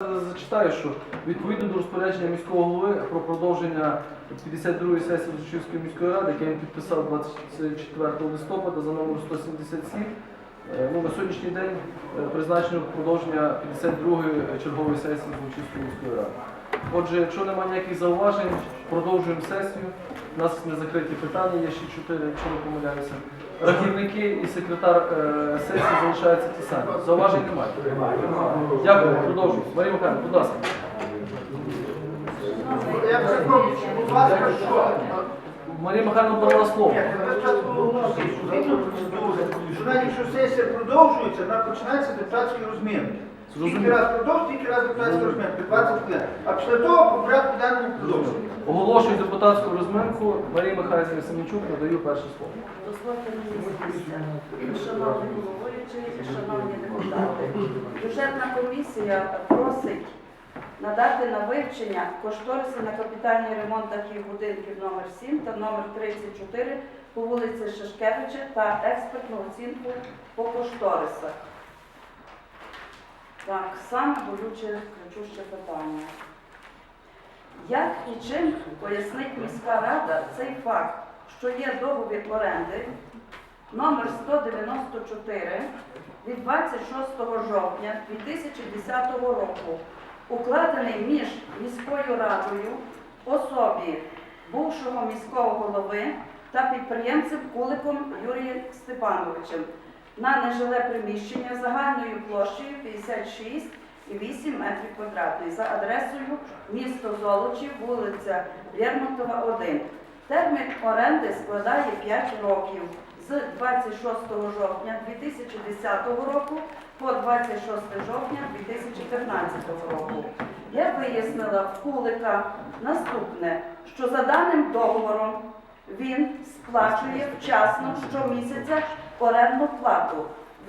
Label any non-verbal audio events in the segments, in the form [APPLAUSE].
Зачитаю, що відповідно до розпорядження міського голови про продовження 52-ї сесії Лучівської міської ради, яке він підписав 24 листопада за номером 177, е, ну, на сьогоднішній день е, призначено продовження 52-ї чергової сесії Лучівської міської ради. Отже, якщо немає ніяких зауважень, продовжуємо сесію. У нас не закриті питання, є ще чотири, якщо не помиляюся. Рахівники і секретар е, сесії залишаються ті самі. Зауважень немає. Дякую, продовжуємо. Марія Михайловна, будь ласка. Я перепрошую, будь ласка, що? Марія Михайловна дала слово. Ні, я спочатку що згідно процедури, що навіть якщо сесія продовжується, вона починається депутатські розміни. Скільки раз продовж, стільки раз депутатські розміни, 20 хвилин. А після того по порядку денному продовжуємо. Оголошую депутатську розминку. Марії Михайлівні Семенчук надаю перше слово. Дозвольте мені звістися. Шановний головуючий, шановні депутати. Бюджетна комісія просить надати на вивчення кошториси на капітальний ремонт таких будинків номер 7 та номер 34 по вулиці Шишкевича та експертну оцінку по кошторисах. Так, саме болюче кричуще питання. Як і чим пояснить міська рада цей факт, що є договір оренди номер 194 від 26 жовтня 2010 року, укладений між міською радою, особі бувшого міського голови та підприємцем Куликом Юрієм Степановичем на нежиле приміщення загальною площею 56 і 8 метрів квадратних за адресою місто Золочів, вулиця Лермонтова, 1. Термін оренди складає 5 років з 26 жовтня 2010 року по 26 жовтня 2015 року. Я вияснила в Кулика наступне, що за даним договором він сплачує вчасно щомісяця орендну плату.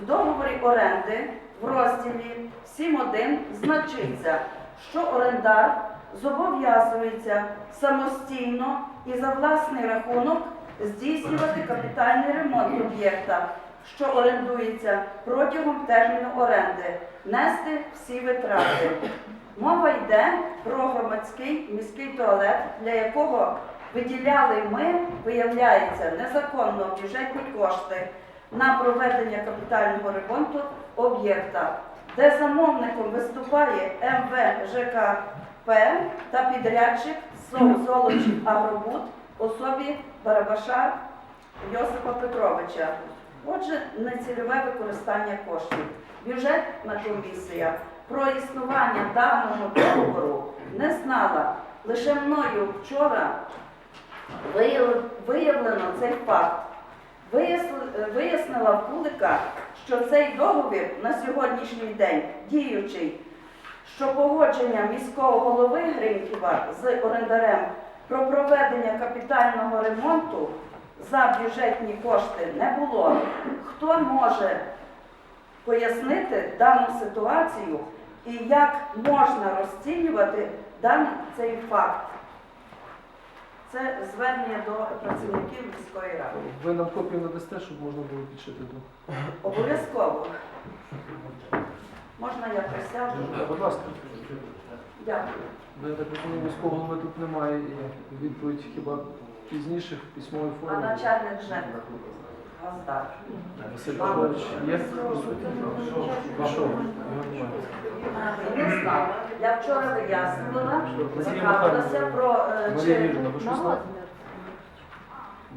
В договорі оренди в розділі 7.1 значиться, що орендар зобов'язується самостійно і за власний рахунок здійснювати капітальний ремонт об'єкта, що орендується протягом терміну оренди, нести всі витрати. Мова йде про громадський міський туалет, для якого виділяли ми, виявляється, незаконно бюджетні кошти на проведення капітального ремонту об'єкта, де замовником виступає МВЖКП та підрядчик СОВ Золочів Агробуд особі Барабаша Йосипа Петровича. Отже, нецільове використання коштів. Бюджетна комісія про існування даного договору не знала. Лише мною вчора виявлено цей факт. Вияснила в що цей договір на сьогоднішній день діючий, що погодження міського голови Гриньківа з орендарем про проведення капітального ремонту за бюджетні кошти не було. Хто може пояснити дану ситуацію і як можна розцінювати даний цей факт? Це звернення до працівників міської ради. Ви нам копію надасте, щоб можна було підшити до. Обов'язково. Можна я присяду? Будь ласка. Дякую. Ви так розумію, міського голови тут немає і відповідь хіба пізніше в письмовій А начальник ЖЕК Газдар. Василь Петрович є? Пішов. Не. Я вчора вияснила, Надія цікавилася про е, чи, знаєте?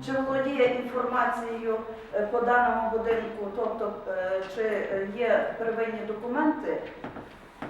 чи володіє інформацією по даному будинку, тобто е, чи є первинні документи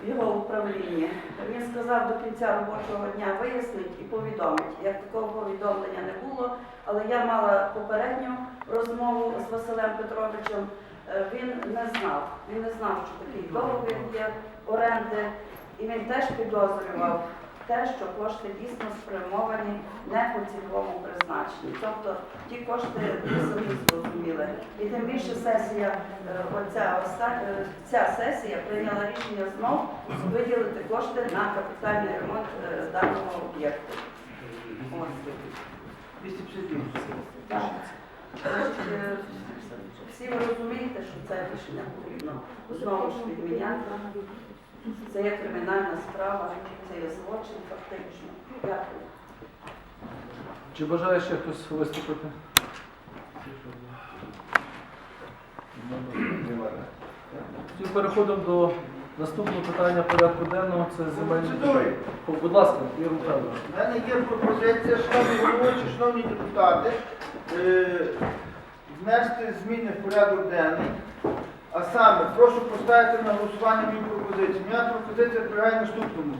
в його управлінні. Він сказав до кінця робочого дня вияснить і повідомить. Як такого повідомлення не було, але я мала попередню розмову з Василем Петровичем. Е, Він не знав. Він не знав, що такий договір є оренди, і він теж підозрював те, що кошти дійсно спрямовані не по цільовому призначенню. Тобто ті кошти ви самі зрозуміли. І тим більше сесія, е, оця оста- е, ця сесія прийняла рішення знов виділити кошти на капітальний ремонт е, даного об'єкту. Ось. 259. Так. Значить, Всі ви розумієте, що це рішення потрібно знову ж відміняти. Це є кримінальна справа, це є злочин фактично. Дякую. Чи бажає ще хтось виступити? Тоді переходимо до наступного питання порядку денного. Це земельні. Процедури. Будь ласка, Ігор Михайлович. У мене є пропозиція, шановні головуючі, шановні депутати, е, внести зміни в порядок денний. А саме, прошу поставити на голосування мою пропозицію. Моя пропозиція полягає наступному.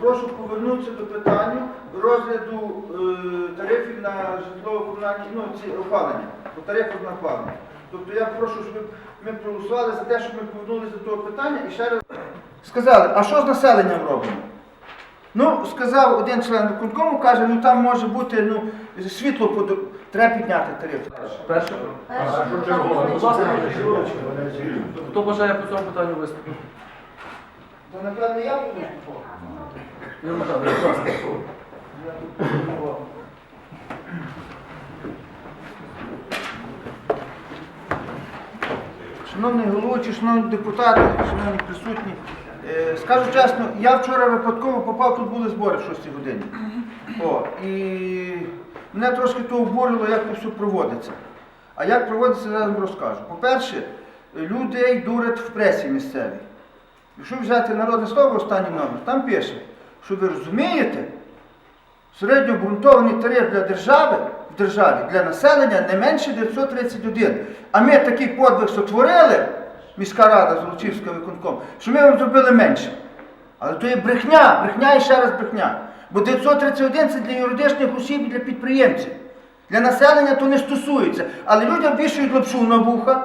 Прошу повернутися до питання розгляду е, тарифів на житлово-комунальні, ну, ці опалення, по тарифах на опалення. Тобто я прошу, щоб ми проголосували за те, щоб ми повернулися до того питання і ще раз сказали, а що з населенням робимо? Ну, сказав один член виконкому, каже, ну там може бути ну, світло подо- треба підняти тариф. Перше. Будь ласка, хто бажає по цьому питанню виступити? То напевно я буду. Будь ласка. Тут подумав. Шановний головуючий, шановні депутати, шановні присутні, е, скажу чесно, я вчора випадково попав, тут були збори в 6 годині. О, і мене трошки то обурило, як це все проводиться. А як проводиться, зараз вам розкажу. По-перше, людей дурять в пресі місцевій. Якщо взяти народне слово останній номер, там пише, що ви розумієте, середньообґрунтований тариф для держави в державі для населення не менше 931. А ми такий подвиг сотворили, міська рада з Золочівська виконком, що ми вам зробили менше. Але то є брехня, брехня і ще раз брехня. Бо 931 це для юридичних осіб і для підприємців. Для населення то не стосується. Але людям вішають лапшу на вуха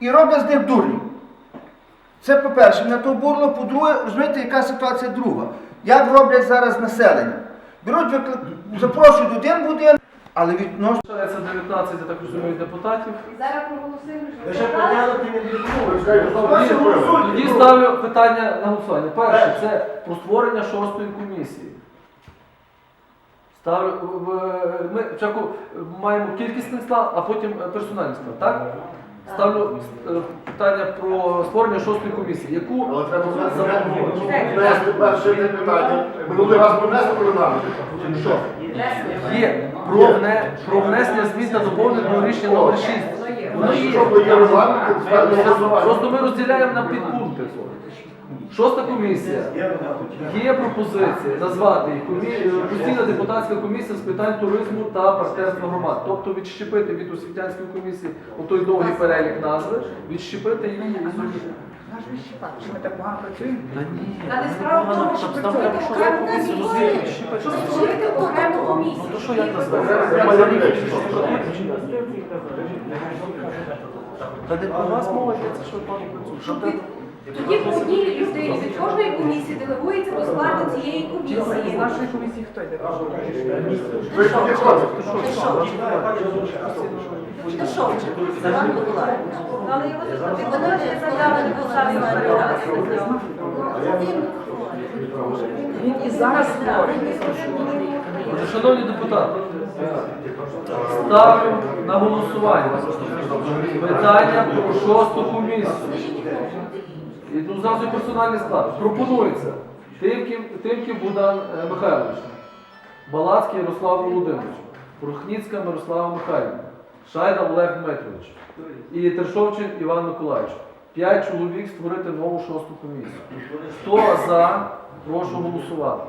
і роблять з них дурнів. Це по-перше, мене то обурило. По-друге, розумієте, яка ситуація друга. Як роблять зараз населення? Беруть, викли... запрошують один будинок, але відносно. Залишається 19, я так розумію, депутатів. Зараз проголосуємо, тоді ставлю питання на голосування. Перше, це про створення шостої комісії. Ставлю, ми спочатку маємо кількісний склад, а потім е, персональний склад, так? Ставлю е, питання про створення шостої комісії. Яку Але треба внести перше питання. Минулий раз ми внесли програму. Що? є про, вне, про внесення змін та доповнень до рішення номер 6. Воно є. Що бо є регламент, ставимо голосування. Просто ми розділяємо на підпункти. Шоста комісія. Є пропозиція назвати їх комі- постійна депутатська комісія з питань туризму та партнерства громад. Тобто відщепити від освітянської комісії той довгий перелік назви, відщепити її. Ми так багато працюємо. Та не справа в тому, створити комісію. Ну то що як назвати? Та не про вас мова йдеться, що пану працює. Тоді по одній людині від кожної комісії делегується до складу цієї комісії. Не хочете. Шташовчик, Іван Миколаївич. Але його виконавчі заяви не Він і зараз Отже, Шановні депутати, ставлю на голосування питання про шосту комісію. І ну, зразу і персональний склад. Пропонується Тимків, Тимків Богдан е, Михайлович, Балацький Ярослав Володимирович, Прохніцька Мирослава Михайлівна, Шайда Олег Дмитрович і Тершовчин Іван Миколаївич. П'ять чоловік створити нову шосту комісію. Хто за, прошу голосувати.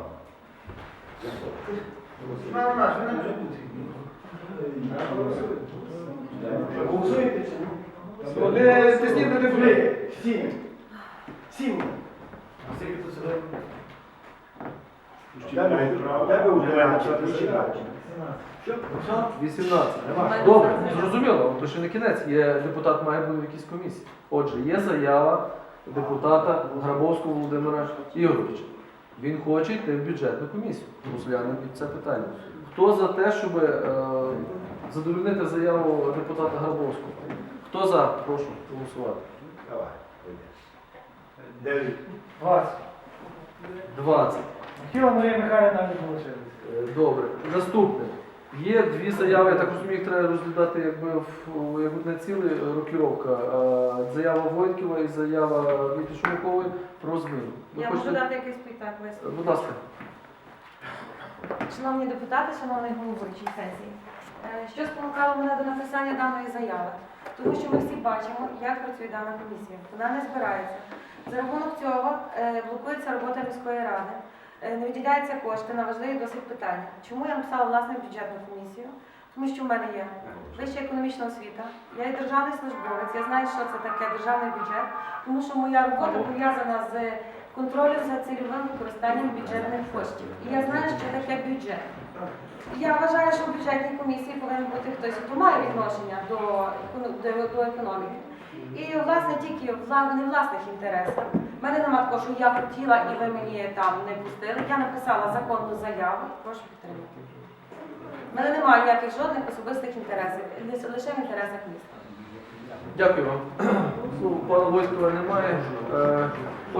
Мама наш, ви не Голосуєте? Вони тисніть не буде. Сім. Сім. Тебе вже 18. Добре, зрозуміло, то ще не кінець. Є депутат має бути в якійсь комісії. Отже, є заява депутата Грабовського Володимира Ігоровича. Він хоче йти в бюджетну комісію. Розглянемо під це питання. Хто за те, щоб е, задовольнити заяву депутата Грабовського? Хто за? Прошу голосувати. Давай. Дев'ять. 20. Тіло Марія Михайлівна не вийшло. Е, Добре. Наступне. Є дві заяви, я так розумію, їх треба розглядати якби в як одне ціле е, рокіровка. Заява Войтківа і заява Віти Шумакової про зміну. Ви Я можу хочете- дати якийсь виступ. Будь ласка. Шановні депутати, шановний головуючий сесії, що спонукало мене до написання даної заяви? Тому що ми всі бачимо, як працює дана комісія. Вона не збирається. За рахунок цього е, блокується робота міської ради, е, не виділяються кошти на важливі досить питання. Чому я написала власне бюджетну комісію? Тому що в мене є вища економічна освіта, я є державний службовець, я знаю, що це таке державний бюджет, тому що моя робота пов'язана з контролем за цільовим використанням бюджетних коштів. І я знаю, що таке бюджет. Я вважаю, що в бюджетній комісії повинен бути хтось, хто має відношення до, до, до економіки. І власне тільки вла- не власних інтересах. Мене нема такого, що я хотіла і ви мені там не пустили. Я написала законну заяву. Прошу підтримати. У мене немає ніяких жодних особистих інтересів, лише- в інтересах міста. Дякую вам. [CLEARS THROAT] Ну, пана Войткова немає.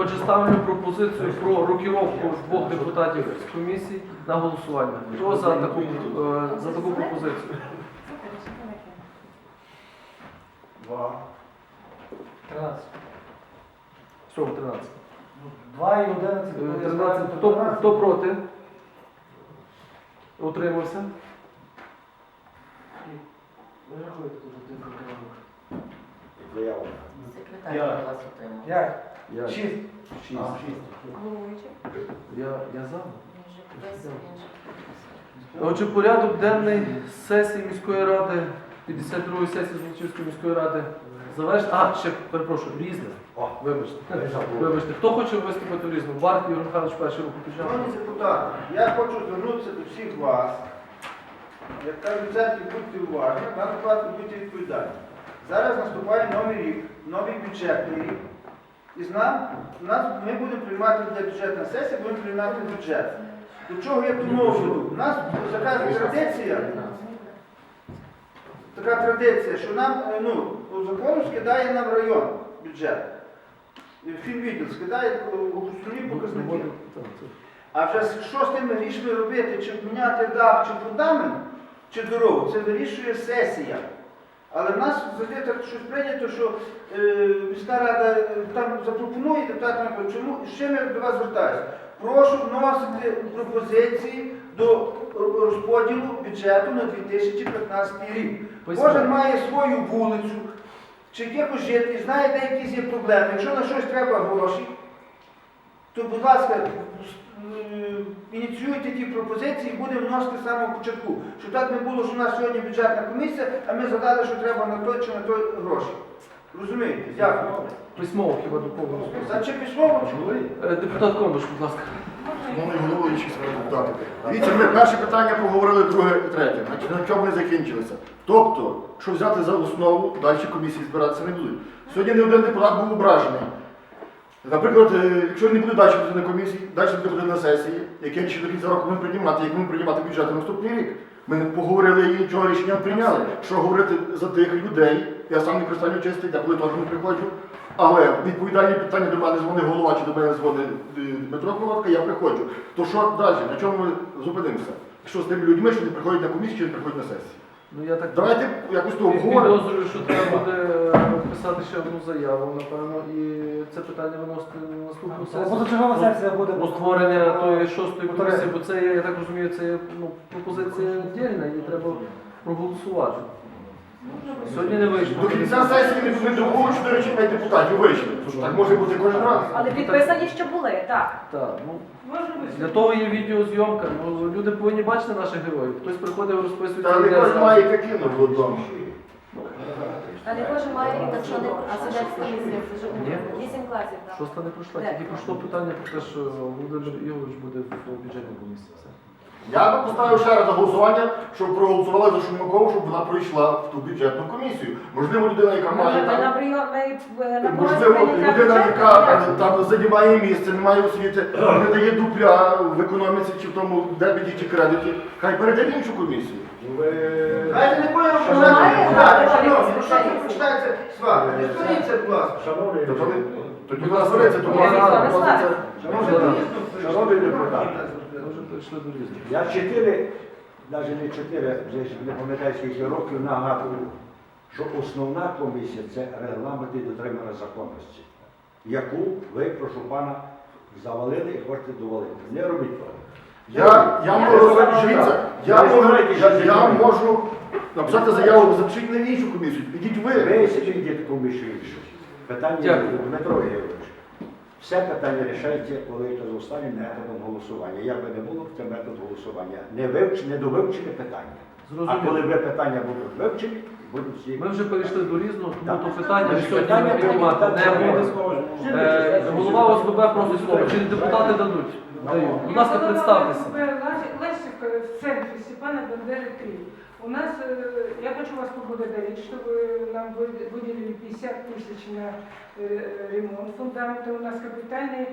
Отже, ставлю пропозицію про рокіровку двох депутатів з комісії на голосування. Хто за таку, е, за таку пропозицію? Два. 13. Всього 13. 2 і 11. Е, 13. Хто, хто проти? Утримався? Ви рахуєте тут один Заява. Секретар. 5. Я. 6. Шість. Головуючий. Я, я за. Отже, порядок денний сесії міської ради, 52-ї сесії Золочівської міської ради завершено. А, ще перепрошую, різне. О, Вибачте. Вибачте, хто хоче виступити в різному? Барт Ігор Михайлович перший руку підняв. Шановні депутати, я хочу звернутися до всіх вас. Як кажуть, церкві будьте уважні, в даному випадку будьте відповідальні. Зараз наступає новий рік, новий бюджетний рік. І з нас, ми будемо приймати для бюджетна сесія, будемо приймати бюджет. До чого я думав, у нас така традиція, така традиція, що нам е, ну, закону скидає нам район бюджет. Фінвідділ скидає е, основні показники. А вже що з тими грішми робити, чи міняти дах, чи фундамент, чи дорогу, це вирішує сесія. Але в нас завжди так щось прийнято, що е, міська рада е, там запропонує депутатам, чому чим я до вас звертаюся? Прошу вносити пропозиції до розподілу бюджету на 2015 рік. Кожен має свою вулицю, чи якось жити, знає, де якісь є проблеми. Якщо на щось треба гроші, то, будь ласка, е, ініціюйте ті пропозиції і будемо вносити з самого початку. Щоб так не було, що у нас сьогодні бюджетна комісія, а ми згадали, що треба на той чи на той гроші. Розумієте? Дякую. Письмово хіба доповнено. За чи письмово? Е, Депутат Кондуш, будь ласка. Шановний головуючий, шановні депутати. Дивіться, ми перше питання поговорили, друге і третє. Значить, на чому ми закінчилися? Тобто, що взяти за основу, далі комісії збиратися не будуть. Сьогодні не один депутат був ображений. Наприклад, е, якщо не буде далі на комісії, далі буде на сесії, яке ще до кінця року приймати, як ми приймати бюджет на наступний рік. Ми поговорили і нічого рішення прийняли. Що говорити за тих людей, я сам не кристально чистий, я коли теж не приходжу. Але відповідальні питання до мене дзвонив голова чи до мене дзвонить е, Дмитро Колодка, я приходжу. То що далі? На чому ми зупинимося? Що з тими людьми, що не приходять на комісію, чи не приходять на сесію? Ну я так Давайте якось то обговоримо. підозрюю, що треба буде е, писати ще одну заяву, напевно, і це питання виносити на наступну сесію. Позачергова сесія буде. Про створення тої шостої комісії, бо це, я так розумію, це є, ну, пропозиція дільна, її треба проголосувати. Сьогодні не вийшло. До кінця сесії буде другого 4 чи 5 депутатів вийшли. Тож так може бути кожен раз. Але підписані, що були, так. Так, ну, для того є відеозйомка. Ну, люди повинні бачити наших героїв. Хтось приходив, розписується. Та не кожен має картину вдома. А не кожен має і так, що не. Ні. Вісім класів, так. Шоста не пройшла, тільки пройшло питання про те, що Володимир Ігорович буде в бюджетній комісії. Все. Я би поставив ще раз на голосування, щоб проголосували за Шумакову, щоб вона пройшла в ту бюджетну комісію. Можливо, людина, яка має там. е, Можливо, людина, яка там займає місце, не має освіти, не дає дупля в економіці чи в тому дебіті чи кредиті, хай перейде в іншу комісію. Давайте не будемо Шановні, це що починається сварка? Не створіться, будь ласка. Тоді вона збереться, то вона позиція. Може, Можна? дійсно, Шановний депутат. Ми вже прийшли до різних. я чотири навіть не чотири, вже не пам'ятаю скільки років нагадую, що основна комісія це регламент і дотримання законності, яку ви, прошу пана, завалили і хочете довалити. Не робіть того. Я, я Я можу, дивіться, я можу, я, можу написати заяву, запишіть на іншу комісію, підіть ви. Ви йдете комісію іншу. Питання Дякую. Дмитро Георгійович. Все питання рішається, коли це з останнім методом голосування. Як би не було, це метод голосування. Не вивч, не довивчені питання. А коли Зрозуміло. ви питання будуть вивчені, будуть всі. Ми вже перейшли до різного, тому Так. то питання Ми сьогодні питання ми піднімати не так буде. Е, Голова ОСББ просить слово. Чи депутати дадуть? Дають. Будь ласка, представтеся. Лесик в центре Степана Бандеры 3. У нас, э, я хочу вас поблагодарить, что вы нам вы- выделили 50 тысяч на э, ремонт фундамента. У нас капитальный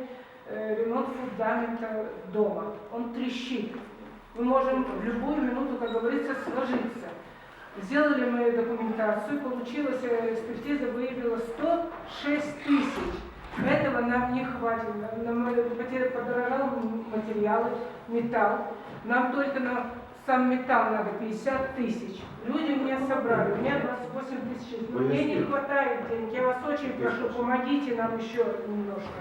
э, ремонт фундамента дома. Он трещит. Мы можем в любую минуту, как говорится, сложиться. Сделали мы документацию, получилась э, экспертиза, выявила 106 тысяч. Этого нам не хватит. Нам нам, э, потер- подорожал материалы, металл. Нам только на сам металл надо 50 тысяч. Люди мне собрали, у меня 28 тысяч. Но мне не хватает денег. Я вас очень прошу, помогите нам еще немножко.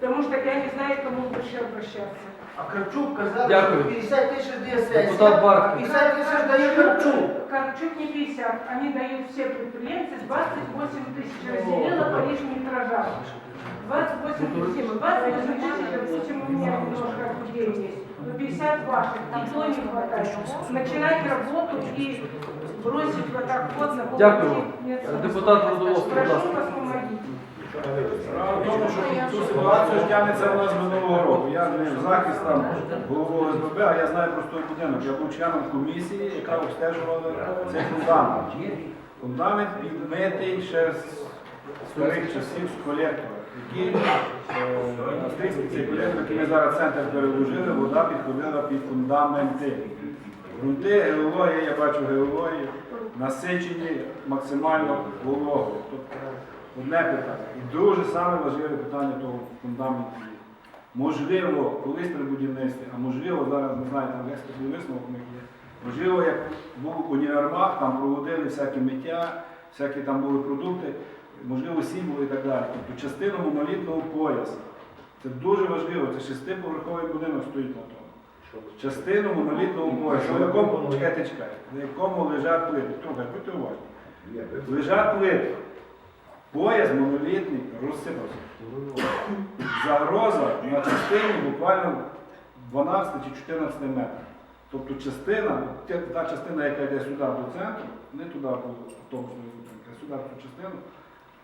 Потому что я не знаю, к кому больше обращаться. А Карчук казав, Дякую. що 50 тисяч дає сесія, Депутат а Барткін. 50 тисяч дає Карчук. Как чуть не 50, они дают все предприятия, 28 тысяч разделила по лишь метражам. 28 тысяч, 28 тысяч, допустим, у меня немножко людей есть, Но 50 ваших, и то не хватает. Начинать работу и бросить вот так вот на Дякую. нет. Депутат будь Прошу ласка. вас, помогите. Справа в тому, що цю ситуацію тягнеться у нас минулого року. Я не в захист там голову СББ, а я знаю просто той будинок. Я був членом комісії, яка обстежувала цей фундамент. Фундамент підмитий ще з старих часів з колектора, який е, австрійський цей який ми зараз центр переложили, вода підходила під фундаменти. Грунти, геологія, я бачу геологію, насичені максимально вологою. Тобто одне питання. І дуже саме важливе питання того фундаменту. Можливо, колись при будівництві, а можливо, зараз не знаю, там експертний висновок у них є. Можливо, як був універмаг, там проводили всякі миття, всякі там були продукти, можливо, сім'ї і так далі. Тобто частину монолітного поясу. Це дуже важливо, це шестиповерховий будинок стоїть на тому. Частину монолітного поясу, на якому, чекайте, чекайте, на якому лежать плити. Слухай, будьте уважні. Лежать плити. Пояс монолітний розсипався. Загроза на частині буквально 12 чи 14 метрів. Тобто частина, та частина, яка йде сюди до центру, не туди по автобусною зупинці, а сюди в цю частину,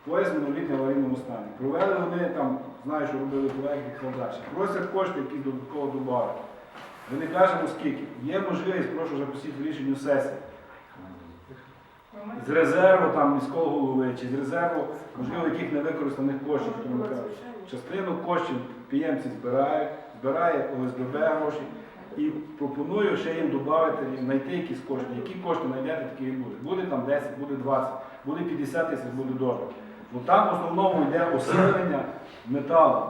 пояс монолітний в аварійному стані. Провели вони там, знаю, що робили проект і так. Просять кошти, які додатково додати. Ми не кажемо скільки. Є можливість, прошу запустити рішення сесії з резерву там міського голови чи з резерву, можливо, яких невикористаних коштів. Частину коштів підприємці збирають, збирає ОСББ гроші і пропоную ще їм додати, знайти якісь кошти. Які кошти знайдете, такі і буде. Буде там 10, буде 20, буде 50 тисяч, буде добре. Бо там в основному йде осилення металу.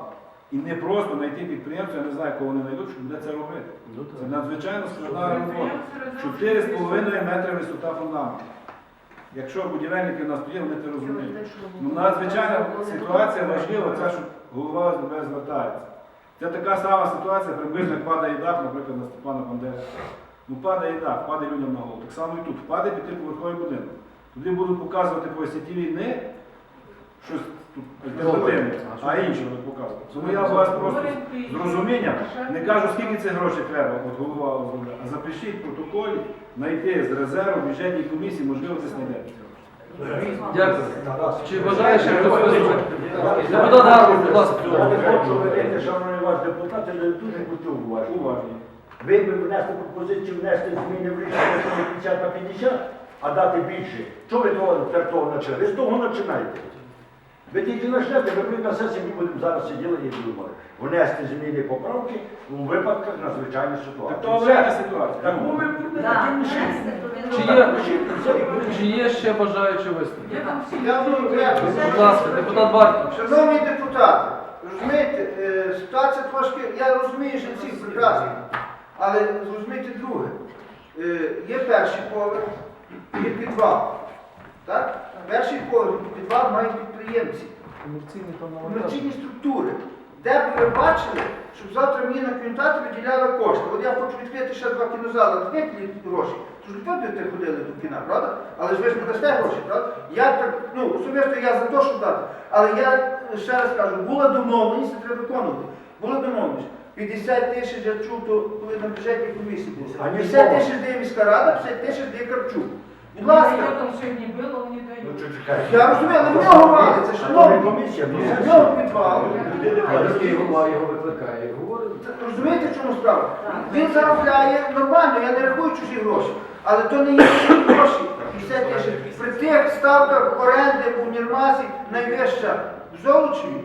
І не просто знайти підприємця, я не знаю, кого вони знайдуть, що буде це робити. Це надзвичайно складна робота. 4,5 метри висота фундаменту. Якщо будівельники в нас є, вони це розуміють. Ну, надзвичайна ситуація важлива, це що голова СББ звертається. Це така сама ситуація, приблизно як падає дах, наприклад, на Степана Бандери. Ну падає дах, падає людям на голову. Так само і тут, впаде п'ятиповерховий будинок. Туди будуть показувати по сіті війни щось тут альтернативне, а інше будуть показувати. Тому я вас просто з розумінням не кажу, скільки це грошей треба, от голова ОСББ, а запишіть в протоколі, знайти з резерву бюджетній комісії, можливо, десь знайдете. Дякую. Чи бажає ще хтось виступити? Депутат Гарбур, будь ласка. Я не хочу видати, шановні ваш депутати, але дуже будьте уважні. Уважні. Ви б внесли пропозицію внести зміни в рішення що не 50 на 50, а дати більше. Чого ви того того почали? Ви з того починаєте. Ви тільки ви будете на сесії, ми будемо зараз сиділи і думали. Внести зміни поправки у випадках надзвичайної Так ситуації. то аварійна ситуація. Так ви будете Да, таким внести туди Чи є, чи ще бажаючі виступити? Я буду дякую. Будь ласка, депутат Барткін. Шановні депутати, розумієте, е, ситуація трошки, я розумію, що всіх прекрасно, але зрозумійте друге. Е, Є перший поверх, є підвал. Так? Перший поверх і підвал мають підприємці. Комерційні структури. Де б ви бачили, щоб завтра мені на кінотеатр виділяли кошти? От я хочу відкрити ще два кінозали, мені гроші. Тож ви будете ходили до кіна, правда? Але ж ви ж не дасте гроші, правда? Я так, ну, особисто я за те, щоб дати. Але я ще раз кажу, була домовленість, це треба виконувати. Була домовленість. 50 тисяч я чув, то коли на бюджеті комісії було. 50 слова. тисяч дає міська рада, 50 тисяч дає Карчук. Будь Ну, ласка. я там сьогодні було, вони Ну, дають. Я розумію, але в нього це шановні. комісія, то В нього підвал. Людини А кажуть, міський голова його викликає. Говорить. Розумієте, в чому справа? Він заробляє нормально, я не рахую чужі гроші. Але то не є чужі гроші. 50 тисяч. При тих ставках оренди у Нірмасі найвища в Золочеві.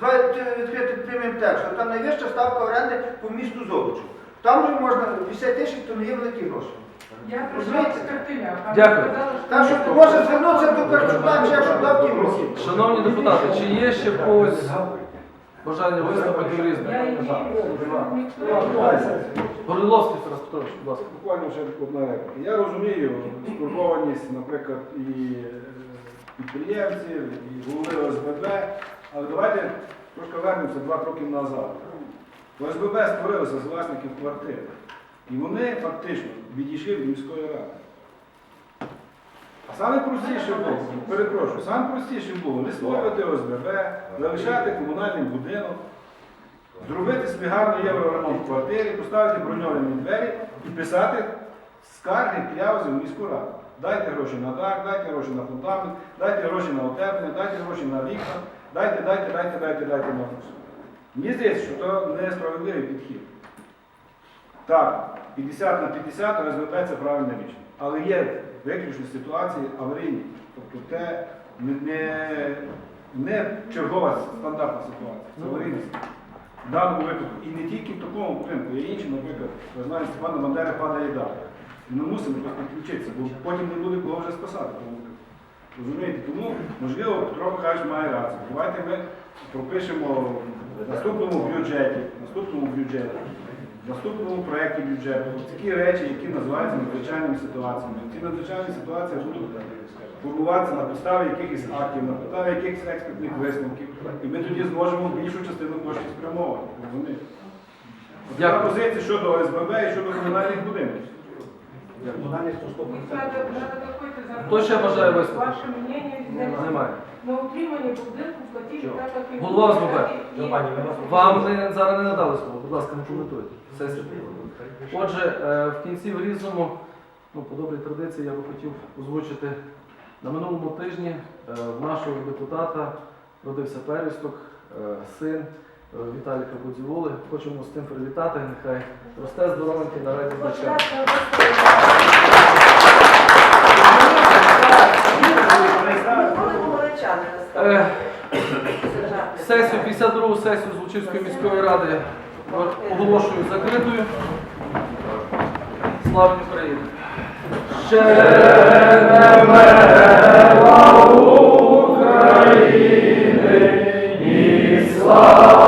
Давайте відкрити прямим текстом. Там найвища ставка оренди по місту Золочу. Там вже можна 50 тисяч, то не є великі гроші. Я картиля. Дякую. Так що може звернутися до Карчука, чи щоб дав ті. Шановні депутати, чи є ще в когось бажання виступити в Я різне? Горіловський Тарас Петрович, будь ласка. Буквально ще одна репліка. Я розумію стурбованість, наприклад, і е, підприємців, і голови ОСББ, але давайте трошки вернемося два роки назад. ОСББ створилося з власників квартир. І вони фактично відійшли від міської ради. А саме простіше було, перепрошую, саме простіше було не створювати ОСББ, залишати комунальний будинок, зробити собі гарний євроремонт в квартирі, поставити броньовані двері і писати скарги, кляузи в міську раду. Дайте гроші на дах, дайте гроші на фундамент, дайте гроші на утеплення, дайте гроші на вікна, дайте, дайте, дайте, дайте, дайте на. Мені здається, що це несправедливий підхід. Так, 50 на 50 ОСББ це правильне рішення. Але є виключні ситуації аварійні. Тобто це не, не, не чергова стандартна ситуація. Це аварійна ситуація. В даному випадку. І не тільки в такому будинку, є інші, наприклад, ви знаєте, Степана Бандери падає дах. Ми мусимо просто включитися, бо потім не буде кого вже спасати. Розумієте? Тому, можливо, Петро Михайлович має рацію. Давайте ми пропишемо в наступному бюджеті, в наступному бюджеті, в наступному проєкті бюджету такі речі, які називаються надзвичайними ситуаціями. Ці надзвичайні ситуації будуть формуватися на підставі якихось актів, на підставі якихось експертних висновків. І ми тоді зможемо більшу частину коштів спрямовувати. Така позиція щодо ОСББ і щодо комунальних будинків. Хто ще бажає виступити? Ваше мнение. Немає. На утримання будинку платити так, як і. І- і- Вам не, зараз не надали слово, будь ласка, не коментуйте. Сесія. Отже, е, в кінці в різному, ну, по добрій традиції, я би хотів озвучити на минулому тижні е, в нашого депутата родився первісток, е, син е, Віталіка Будзіволи. Хочемо з тим привітати, нехай росте здоровенький на раді Хоч дочка. раз Сесію, 52 сесію Злочинської міської ради оголошую закритою. Слава Україні! Ще не вмерла України, і слава